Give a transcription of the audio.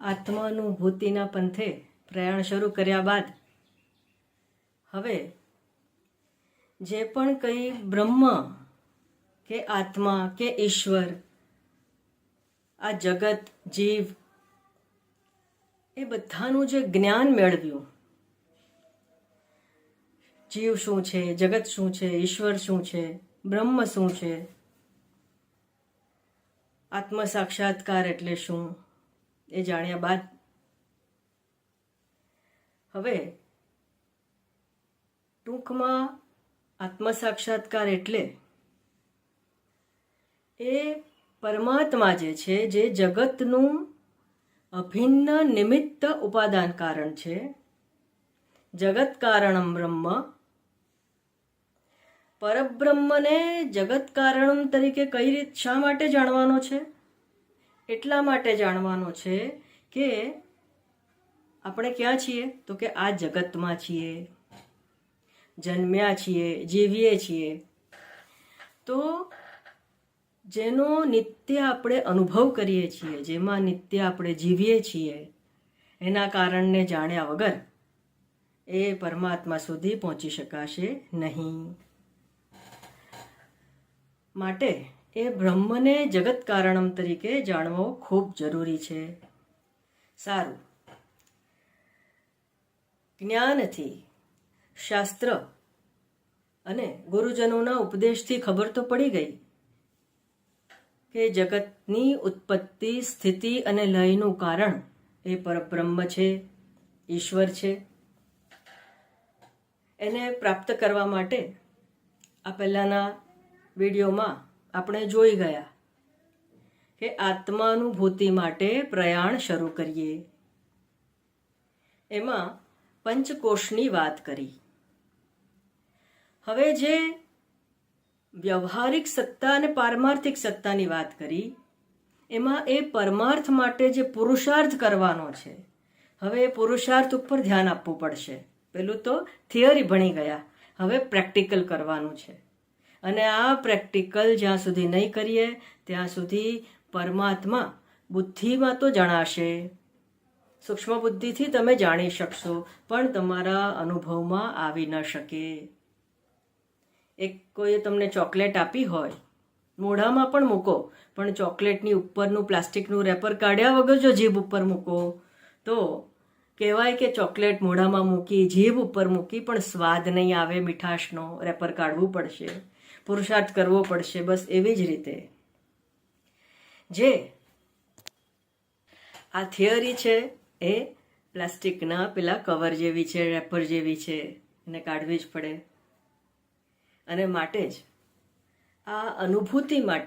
આત્માનુભૂતિના પંથે પ્રયાણ શરૂ કર્યા બાદ હવે જે પણ કંઈ બ્રહ્મ કે આત્મા કે ઈશ્વર, આ જગત, જીવ, એ બધાનું જે જ્ઞાન મેળવ્યું, જીવ શું છે, જગત શું છે, ઈશ્વર શું છે, બ્રહ્મ શું છે આત્મ સાક્ષાત્કાર એટલે શું? એ જાણ્યા બાદ હવે ટૂંકમાં આત્મ સાક્ષાત્કાર એટલે એ પરમાત્મા જે છે, જે જગતનું અભિન્ન નિમિત્ત ઉપાદાન કારણ છે, જગત કારણમ બ્રહ્મ, પરબ્રહ્મને જગત કારણમ તરીકે કઈ રીત શા માટે જાણવાનો છે? એટલા માટે જાણવાનો છે કે આપણે ક્યાં છીએ? તો કે આ જગતમાં છીએ. જન્મ્યા છીએ, જીવીએ છીએ. તો જેનો નિત્ય આપણે અનુભવ કરીએ છીએ, જેમાં નિત્ય આપણે જીવીએ છીએ, એના કારણને જાણ્યા વગર એ પરમાત્મા સુધી પહોંચી શકાશે નહીં. માટે એ બ્રહ્મને જગત કારણમ તરીકે જાણવો ખૂબ જરૂરી છે. સારું. જ્ઞાનથી શાસ્ત્ર અને ગુરુજનોના ઉપદેશથી ખબર તો પડી ગઈ કે જગતની ઉત્પત્તિ, સ્થિતિ અને લયનું કારણ એ પરબ્રહ્મ છે, ઈશ્વર છે. એને પ્રાપ્ત કરવા માટે આ પહેલાંના વિડીયોમાં આપણે જોઈ ગયા કે આત્માનુભૂતિ માટે પ્રયાણ શરૂ કરીએ. એમાં પંચકોષની વાત કરી. હવે જે વ્યવહારિક સત્તા અને પારમાર્થિક સત્તાની વાત કરી, એમાં એ પરમાર્થ માટે જે પુરુષાર્થ કરવાનો છે, હવે એ પુરુષાર્થ ઉપર ધ્યાન આપવું પડશે. પેલું તો થિયરી ભણી ગયા, હવે પ્રેક્ટિકલ કરવાનું છે. અને આ પ્રેક્ટિકલ જ્યાં સુધી નહીં કરીએ, ત્યાં સુધી પરમાત્મા બુદ્ધિમાં તો જણાશે. સૂક્ષ્મ બુદ્ધિથી તમે જાણી શકશો, પણ તમારા અનુભવમાં આવી ન શકે. એક કોઈએ તમને ચોકલેટ આપી હોય, મોઢામાં પણ મૂકો, પણ ચોકલેટની ઉપરનું પ્લાસ્ટિકનું રેપર કાઢ્યા વગર જો જીભ ઉપર મૂકો, તો કહેવાય કે ચોકલેટ મોઢામાં મૂકી, જીભ ઉપર મૂકી પણ સ્વાદ નહીં આવે, મીઠાશનો રેપર કાઢવું પડશે. પુરુષાર્થ કરવો પડશે. બસ એવી જ રીતે. જે આ થિયરી છે એ પ્લાસ્ટિકના પેલા કવર જેવી છે, રેપર જેવી છે. એને કાઢવી જ પડે. અને માટે જ આ અનુભૂતિ માટે